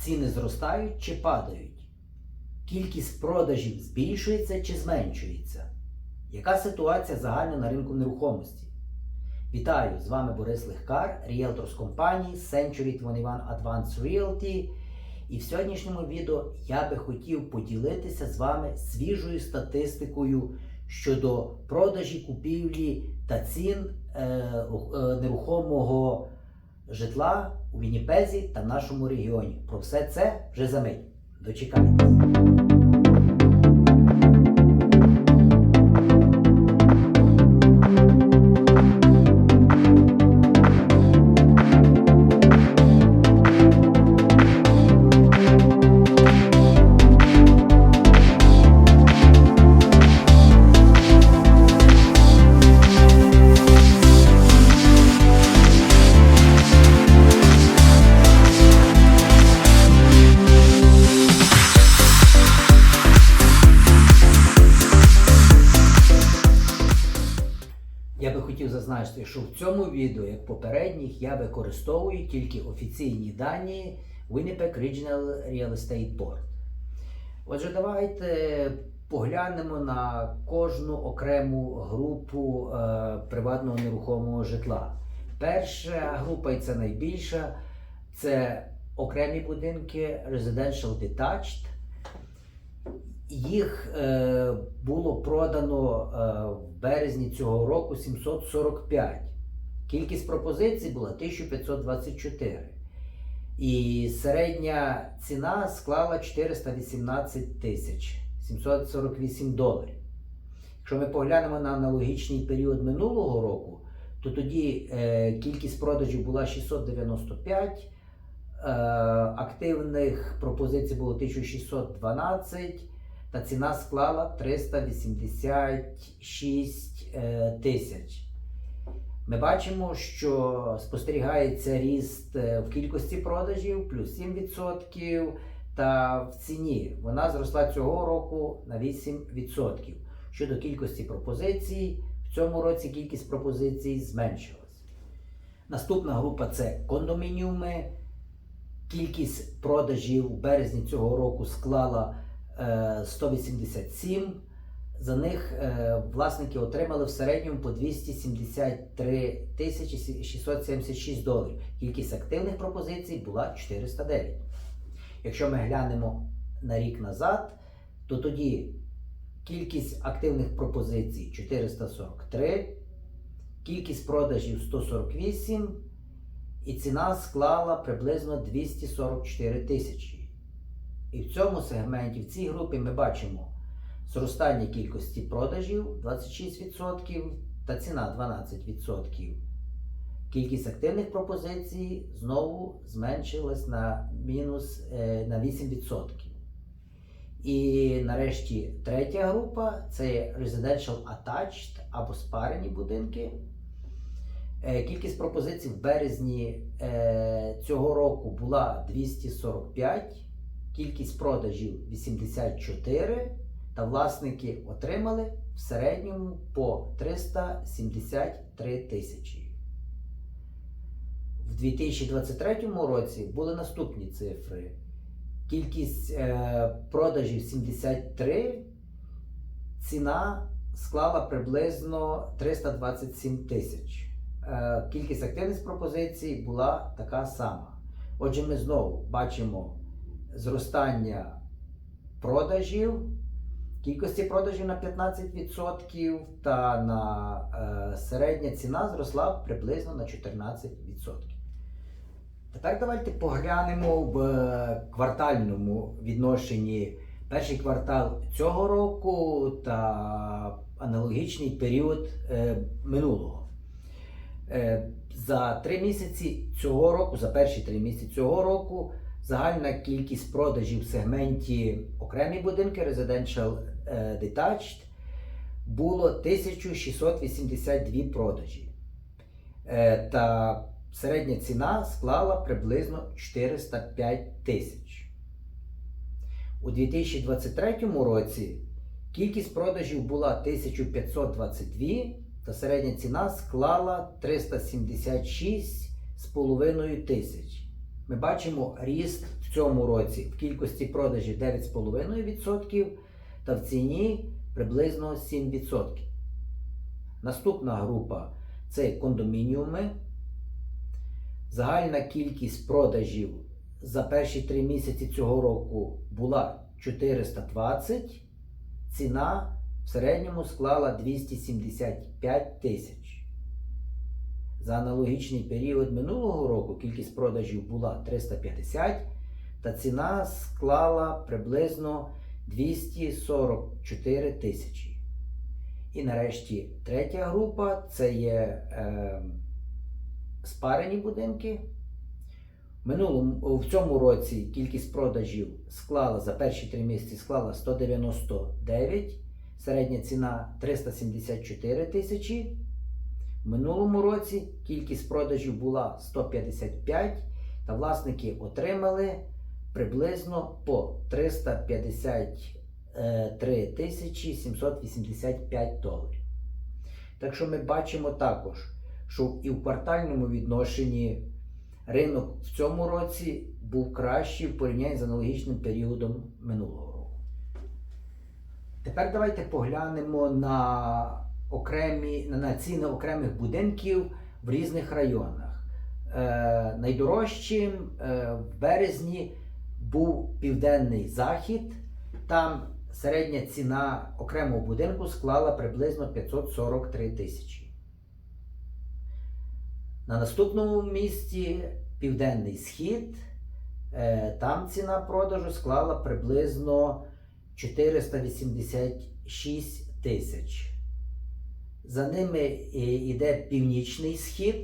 ціни зростають чи падають? Кількість продажів збільшується чи зменшується? Яка ситуація загально на ринку нерухомості? Вітаю! З вами Борис Легкар, ріелтор з компанії Century 21 Advanced Realty. І в сьогоднішньому відео я би хотів поділитися з вами свіжою статистикою щодо продажі, купівлі та цін е, е, нерухомого житла у Вінніпезі та нашому регіоні. Про все це вже за мить. Дочекайтесь. Зазначити, що в цьому відео, як попередніх, я використовую тільки офіційні дані Winnipeg Regional Real Estate Board. Отже, давайте поглянемо на кожну окрему групу е, приватного нерухомого житла. Перша група, і це найбільша, це окремі будинки Residential Detached. Їх е, було продано е, в березні цього року 745. Кількість пропозицій була 1524. І середня ціна склала 418 тисяч 748 доларів. Якщо ми поглянемо на аналогічний період минулого року, то тоді е, кількість продажів була 695, е, активних пропозицій було 1612 та ціна склала 386 е, тисяч. Ми бачимо, що спостерігається ріст е, в кількості продажів плюс 7%, та в ціні вона зросла цього року на 8%. Щодо кількості пропозицій, в цьому році кількість пропозицій зменшилась. Наступна група це кондомініуми. Кількість продажів у березні цього року склала 187. За них е, власники отримали в середньому по 273 тисячі 676 доларів. Кількість активних пропозицій була 409. Якщо ми глянемо на рік назад, то тоді кількість активних пропозицій 443, кількість продажів 148 і ціна склала приблизно 244 тисячі. І в цьому сегменті, в цій групі ми бачимо зростання кількості продажів 26% та ціна 12%. Кількість активних пропозицій знову зменшилась на мінус е, на 8%. І нарешті третя група це Residential Attached або спарені будинки. Е, Кількість пропозицій в березні е, цього року була 245, кількість продажів 84, та власники отримали в середньому по 373 тисячі. В 2023 році були наступні цифри. Кількість е, продажів 73, ціна склала приблизно 327 тисяч. Е, кількість активних пропозицій була така сама. Отже, ми знову бачимо зростання продажів, кількості продажів на 15% та на е, середня ціна зросла приблизно на 14%. Тепер давайте поглянемо в е, квартальному відношенні перший квартал цього року та аналогічний період е, минулого. Е, за три місяці цього року, за перші три місяці цього року, загальна кількість продажів в сегменті окремі будинки Residential е, Detached було 1682 продажі. Е, Та середня ціна склала приблизно 405 тисяч. У 2023 році кількість продажів була 1522, та середня ціна склала 376,5 тисяч. Ми бачимо ріст в цьому році в кількості продажів 9,5% та в ціні приблизно 7%. Наступна група це кондомініуми. Загальна кількість продажів за перші три місяці цього року була 420. Ціна в середньому склала 275 тисяч. За аналогічний період минулого року кількість продажів була 350, та ціна склала приблизно 244 тисячі. І нарешті третя група це є е, спарені будинки. Минулому, в цьому році кількість продажів склала за перші три місяці склала 199, середня ціна 374 тисячі. В минулому році кількість продажів була 155, та власники отримали приблизно по 353 тисячі 785 доларів. Так що ми бачимо також, що і в квартальному відношенні ринок в цьому році був кращий в порівнянні з аналогічним періодом минулого року. Тепер давайте поглянемо на окремі на, ціни окремих будинків в різних районах. Е, найдорожчим е, в березні був Південний Захід. Там середня ціна окремого будинку склала приблизно 543 тисячі. На наступному місці Південний Схід. Е, Там ціна продажу склала приблизно 486 тисяч. За ними е, йде Північний Схід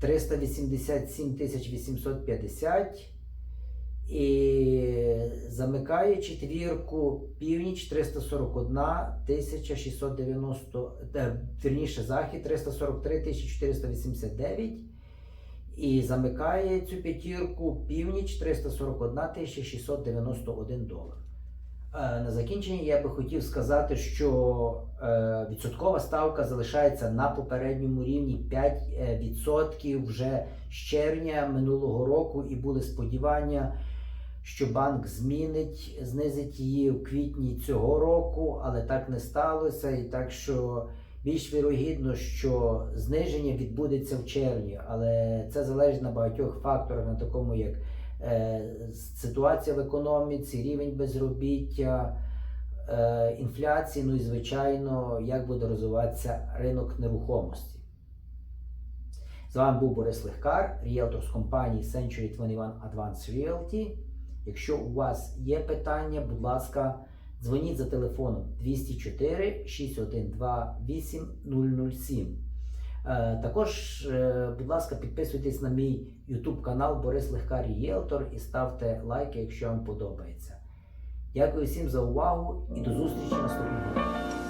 387 850. І замикає четвірку північ 341 690, е, вірніше захід 343 489. І замикає цю п'ятірку північ 341 691 долар. Е, На закінчення я би хотів сказати, що е, відсоткова ставка залишається на попередньому рівні 5% вже з червня минулого року, і були сподівання, що банк змінить, знизить її в квітні цього року, але так не сталося. І так що більш вірогідно, що зниження відбудеться в червні, але це залежить на багатьох факторах, на такому як е, ситуація в економіці, рівень безробіття, е, інфляції, ну і звичайно, як буде розвиватися ринок нерухомості. З вами був Борис Легкар, ріелтор з компанії Century 21 Advanced Realty. Якщо у вас є питання, будь ласка, дзвоніть за телефоном 204 612 8007. Е, Також, е, будь ласка, підписуйтесь на мій YouTube канал Борис Легка Рієлтор і ставте лайки, якщо вам подобається. Дякую всім за увагу і до зустрічі наступного.